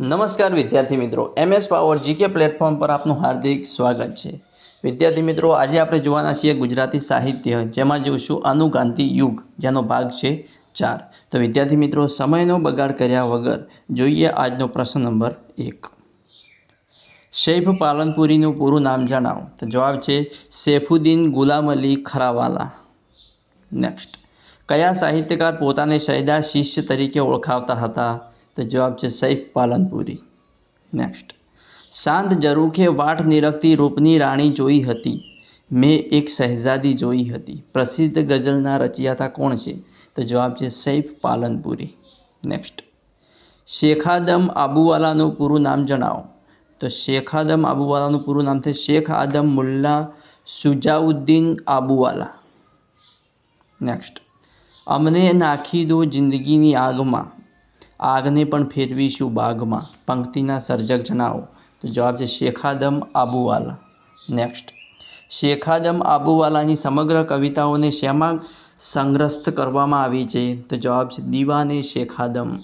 નમસ્કાર વિદ્યાર્થી મિત્રો, એમએસ પાવર જીકે પ્લેટફોર્મ પર આપનું હાર્દિક સ્વાગત છે. વિદ્યાર્થી મિત્રો, આજે આપણે જોવાના છીએ ગુજરાતી સાહિત્ય, જેમાં જોઈશું અનુગાંધી યુગ, જેનો ભાગ છે ચાર. તો વિદ્યાર્થી મિત્રો, સમયનો બગાડ કર્યા વગર જોઈએ આજનો પ્રશ્ન નંબર એક. શૈફ પાલનપુરીનું પૂરું નામ જણાવો. તો જવાબ છે સૈફુદ્દીન ગુલામ અલી ખરાવાલા. નેક્સ્ટ કયા સાહિત્યકાર પોતાને શૈદા શિષ્ય તરીકે ઓળખાવતા હતા? તો જવાબ છે સૈફ પાલનપુરી. નેક્સ્ટ શાંત જરૂખે વાટ નિરખતી રૂપની રાણી જોઈ હતી. મેં એક શહેઝાદી જોઈ હતી. પ્રસિદ્ધ ગઝલના રચિયાતા કોણ છે? તો જવાબ છે સૈફ પાલનપુરી. નેક્સ્ટ શેખાદમ આબુવાલાનું પૂરું નામ જણાવો. તો શેખાદમ આબુવાલાનું પૂરું નામ છે શેખ આદમ મુલ્લા સુજાઉદ્દીન આબુવાલા. નેક્સ્ટ અમને નાખી દો જિંદગીની આગમાં. આગને પણ ફેરવીશું બાગમાં. પંક્તિના સર્જક જણાવો. તો જવાબ છે શેખાદમ આબુવાલા. નેક્સ્ટ શેખાદમ આબુવાલાની સમગ્ર કવિતાઓને શેમાં સંગ્રસ્ત કરવામાં આવી છે? તો જવાબ છે દીવાને શેખાદમ.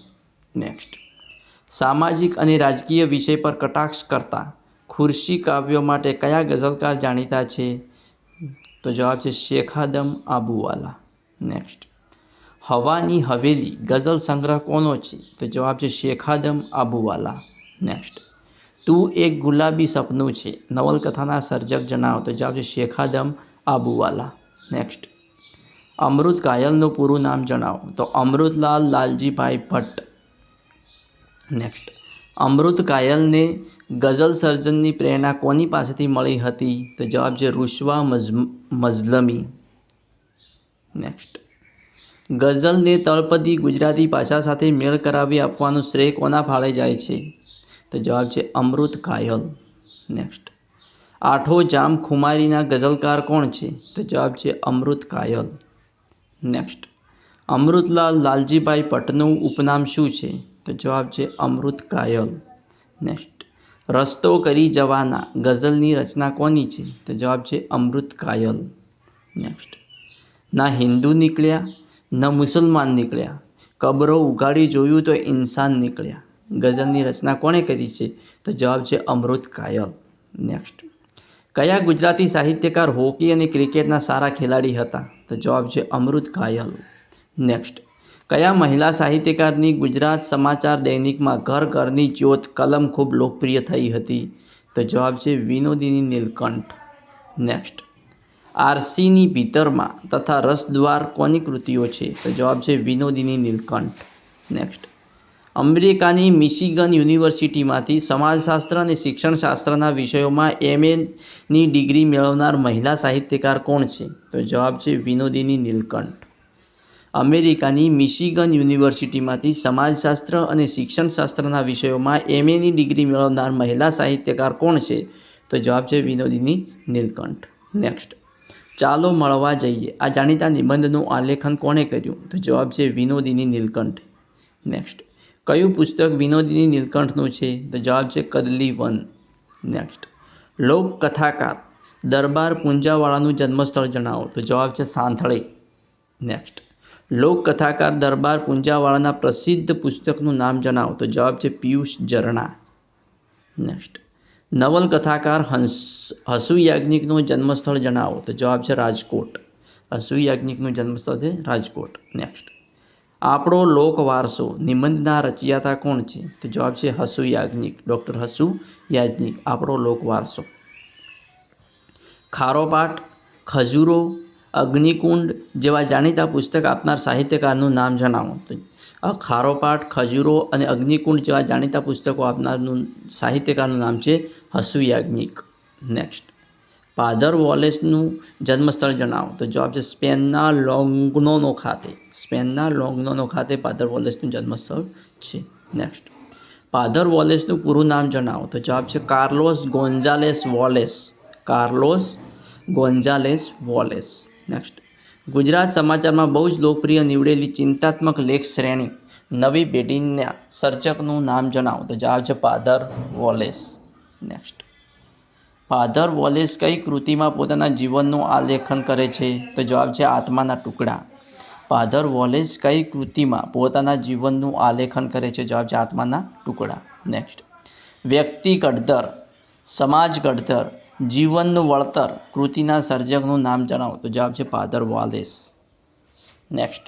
નેક્સ્ટ સામાજિક અને રાજકીય વિષય પર કટાક્ષ કરતા ખુરશી કાવ્યો માટે કયા ગઝલકાર જાણીતા છે? તો જવાબ છે શેખાદમ આબુવાલા. નેક્સ્ટ હવાની હવેલી ગઝલ સંગ્રહ કોનો છે? તો જવાબ છે શેખાદમ આબુવાલા. નેક્સ્ટ તું એક ગુલાબી સપનું છે. નવલકથાના સર્જક જણાવો. તો જવાબ છે શેખાદમ આબુવાલા. નેક્સ્ટ અમૃત કાયલનું પૂરું નામ જણાવો. તો અમૃતલાલ લાલજીભાઈ ભટ્ટ. નેક્સ્ટ અમૃત કાયલને ગઝલ સર્જનની પ્રેરણા કોની પાસેથી મળી હતી? તો જવાબ છે રૂશવા મઝ મઝલમી. નેક્સ્ટ ગઝલને તળપદી ગુજરાતી ભાષા સાથે મેળ કરાવી આપવાનું શ્રેય કોના ફાળે જાય છે? તો જવાબ છે અમૃત કાયલ. નેક્સ્ટ આઠો જામ ખુમારીના ગઝલકાર કોણ છે? તો જવાબ છે અમૃત કાયલ. નેક્સ્ટ અમૃતલાલ લાલજીભાઈ ભટ્ટનું ઉપનામ શું છે? તો જવાબ છે અમૃત કાયલ. નેક્સ્ટ રસ્તો કરી જવાના ગઝલની રચના કોની છે? તો જવાબ છે અમૃત કાયલ. નેક્સ્ટ ના હિન્દુ નીકળ્યા ન મુસલમાન નીકળ્યા. કબરો ઉગાડી જોયું તો ઇન્સાન નીકળ્યા. ગઝલની રચના કોણે કરી છે? તો જવાબ છે અમૃત કાયલ. નેક્સ્ટ કયા ગુજરાતી સાહિત્યકાર હોકી અને ક્રિકેટના સારા ખેલાડી હતા? તો જવાબ છે અમૃત કાયલ. નેક્સ્ટ કયા મહિલા સાહિત્યકારની ગુજરાત સમાચાર દૈનિકમાં ઘર ઘરની જ્યોત કલમ ખૂબ લોકપ્રિય થઈ હતી? તો જવાબ છે વિનોદિની નીલકંઠ. નેક્સ્ટ આરસીની ભીતરમાં તથા રસદ્વાર કોની કૃતિઓ છે? તો જવાબ છે વિનોદિની નીલકંઠ. નેક્સ્ટ અમેરિકાની મિશિગન યુનિવર્સિટીમાંથી સમાજશાસ્ત્ર અને શિક્ષણશાસ્ત્રના વિષયોમાં એમએની ડિગ્રી મેળવનાર મહિલા સાહિત્યકાર કોણ છે? તો જવાબ છે વિનોદિની નીલકંઠ. અમેરિકાની મિશિગન યુનિવર્સિટીમાંથી સમાજશાસ્ત્ર અને શિક્ષણશાસ્ત્રના વિષયોમાં એમએની ડિગ્રી મેળવનાર મહિલા સાહિત્યકાર કોણ છે? તો જવાબ છે વિનોદિની નીલકંઠ. નેક્સ્ટ ચાલો મળવા જઈએ. આ જાણીતા નિબંધનું આલેખન કોણે કર્યું? તો જવાબ છે વિનોદિની નીલકંઠ. નેક્સ્ટ કયું પુસ્તક વિનોદિની નીલકંઠનું છે? તો જવાબ છે કદલી વન. નેક્સ્ટ લોકકથાકાર. દરબાર પૂંજાવાળાનું જન્મસ્થળ જણાવો. તો જવાબ છે સાંથળે. નેક્સ્ટ લોકકથાકાર દરબાર પૂંજાવાળાના પ્રસિદ્ધ પુસ્તકનું નામ જણાવો. તો જવાબ છે પિયુષ ઝરણા. નેક્સ્ટ નવલકથાકાર હંસ હસુ યાજ્ઞિકનું જન્મસ્થળ જણાવો. તો જવાબ છે રાજકોટ. હસુ યાજ્ઞિકનું જન્મસ્થળ છે રાજકોટ. નેક્સ્ટ આપણો લોક વારસો નિબંધના રચયિતા કોણ છે? તો જવાબ છે હસુ યાજ્ઞિક ડૉક્ટર હસુ યાજ્ઞિક આપણો લોક વારસો ખારોપાટ ખજૂરો અગ્નિકુંડ જેવા જાણીતા પુસ્તક આપનાર સાહિત્યકારનું નામ જણાવો. તો આ ખારોપાઠ ખજૂરો અને અગ્નિકુંડ જેવા જાણીતા પુસ્તકો આપનારનું સાહિત્યકારનું નામ છે હસુ યાજ્ઞિક નેક્સ્ટ પાદર વોલેસનું જન્મસ્થળ જણાવો. તો જવાબ છે સ્પેનના લોંગ્નોનો ખાતે. સ્પેનના લોંગ્નોનો ખાતે પાદર વોલેસનું જન્મસ્થળ છે. નેક્સ્ટ પાદર વોલેસનું પૂરું નામ જણાવો. તો જવાબ છે Carlos Gonzales Wallace. Carlos Gonzales Wallace. Next Gujarat સમાચારમાં બહુ જ લોકપ્રિય નીવડેલી ચિંતાત્મક લેખ શ્રેણી. નવી પેઢીના સર્જકનું નામ જણાવો. તો જવાબ છે father Wallace. Next father Wallace કઈ કૃતિમાં પોતાના જીવનનું આલેખન કરે છે? તો જવાબ છે આત્માના ટુકડા. ફાધર વોલેસ કઈ કૃતિમાં પોતાના જીવનનું આલેખન કરે છે? જવાબ છે આત્માના ટુકડા. નેક્સ્ટ વ્યક્તિ ઘડતર સમાજ ઘડતર જીવનનું વળતર કૃતિના સર્જકનું નામ જણાવો. તો જવાબ છે ફાધર વાલેસ. નેક્સ્ટ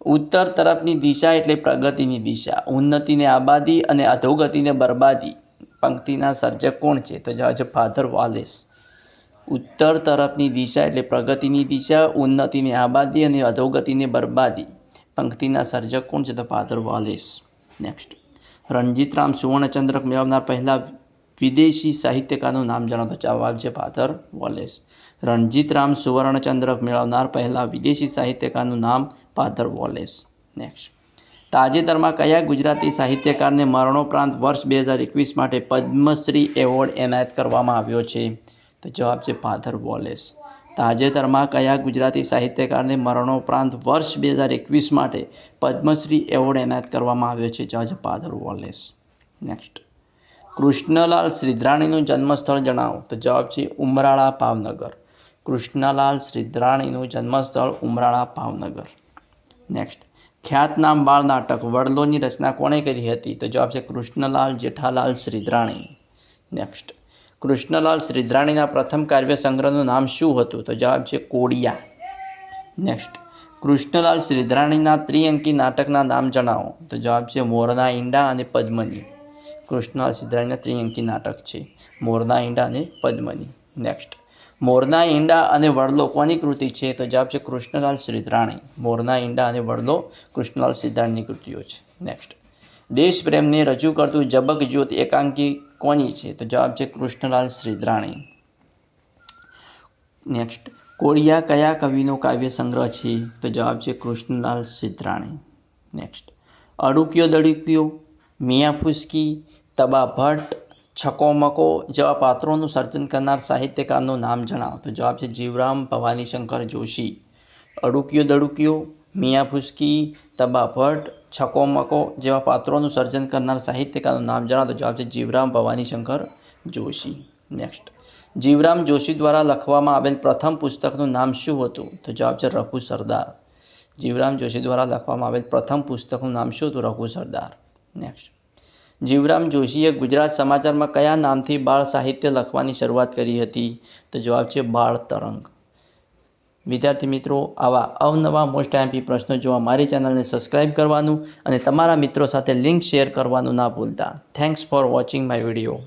ઉત્તર તરફની દિશા એટલે પ્રગતિની દિશા. ઉન્નતિને આબાદી અને અધોગતિને બરબાદી. પંક્તિના સર્જક કોણ છે? તો જવાબ છે ફાધર વાલેસ. ઉત્તર તરફની દિશા એટલે પ્રગતિની દિશા, ઉન્નતિને આબાદી અને અધોગતિને બરબાદી. પંક્તિના સર્જક કોણ છે? તો ફાધર વાલેસ. નેક્સ્ટ રણજીતરામ સુવર્ણચંદ્રક મેળવનાર પહેલા વિદેશી સાહિત્યકારનું નામ જણાવો જવાબ છે ફાધર વોલેસ. રણજીતરામ સુવર્ણચંદ્રક મેળવનાર પહેલાં વિદેશી સાહિત્યકારનું નામ ફાધર વોલેસ. નેક્સ્ટ તાજેતરમાં કયા ગુજરાતી સાહિત્યકારને મરણોપરાંત વર્ષ બે હજાર એકવીસ માટે પદ્મશ્રી એવોર્ડ એનાયત કરવામાં આવ્યો છે? તો જવાબ છે ફાધર વોલેસ. તાજેતરમાં કયા ગુજરાતી સાહિત્યકારને મરણોપરાંત વર્ષ બે હજાર એકવીસ માટે પદ્મશ્રી એવોર્ડ એનાયત કરવામાં આવ્યો છે? જવાબ છે ફાધર વોલેસ. નેક્સ્ટ કૃષ્ણલાલ શ્રીધરાણીનું જન્મસ્થળ જણાવો. તો જવાબ છે ઉમરાળા ભાવનગર. કૃષ્ણલાલ શ્રીધરાણીનું જન્મસ્થળ ઉમરાળા ભાવનગર. નેક્સ્ટ ખ્યાતનામ બાળ નાટક વડલોની રચના કોણે કરી હતી? તો જવાબ છે કૃષ્ણલાલ જેઠાલાલ શ્રીધરાણી. નેક્સ્ટ કૃષ્ણલાલ શ્રીધરાણીના પ્રથમ કાવ્ય સંગ્રહનું નામ શું હતું? તો જવાબ છે કોડિયા. નેક્સ્ટ કૃષ્ણલાલ શ્રીધરાણીના ત્રિઅંકી નાટકના નામ જણાવો. તો જવાબ છે મોરના ઈંડા અને પદ્મની. કૃષ્ણલાલ શ્રીધરાણીના ત્રિઅંકી નાટક છે. મોરના ઈંડા અને પદ્મની. નેક્સ્ટ મોરના ઈંડા અને વડલો કોની કૃતિ છે? તો જવાબ છે કૃષ્ણલાલ સિદ્ધરાણી. મોરના ઈંડા અને વડલો કૃષ્ણલાલ સિદ્ધરાણીની કૃતિઓ છે. નેક્સ્ટ દેશ પ્રેમને રજૂ કરતું જબક જ્યોત એકાંકી કોની છે? તો જવાબ છે કૃષ્ણલાલ શ્રીધરાણી નેક્સ્ટ કોળિયા કયા કવિનો કાવ્ય સંગ્રહ છે? તો જવાબ છે કૃષ્ણલાલ સિદ્ધરાણી. નેક્સ્ટ અડુકિયો દડુકિયો મિયા ફુસકી, તબા ભટ્ટ, છકો મકો જેવા પાત્રોનું સર્જન કરનાર સાહિત્યકારનું નામ જણાવો. તો જવાબ છે જીવરામ ભવાનીશંકર જોશી. અડુકિયો દડુકિયો, મિયા ફુસકી, તબા ભટ્ટ, છકો મકો જેવા પાત્રોનું સર્જન કરનાર સાહિત્યકારનું નામ જણાવો. તો જવાબ છે જીવરામ ભવાનીશંકર જોશી. નેક્સ્ટ જીવરામ જોશી દ્વારા લખવામાં આવેલ પ્રથમ પુસ્તકનું નામ શું હતું? તો જવાબ છે રઘુ સરદાર. જીવરામ જોશી દ્વારા લખવામાં આવેલ પ્રથમ પુસ્તકનું નામ શું હતું? રઘુ સરદાર. નેક્સ્ટ જીવરામ જોશીએ ગુજરાત સમાચારમાં કયા નામથી બાળ સાહિત્ય લખવાની શરૂઆત કરી હતી? તો જવાબ છે બાળ તરંગ. વિદ્યાર્થી મિત્રો, આવા અવનવા મોસ્ટ આઈએમપી પ્રશ્નો જોવા મારી ચેનલને સબસ્ક્રાઇબ કરવાનું અને તમારા મિત્રો સાથે લિંક શેર કરવાનું ના ભૂલતા. Thanks for watching my video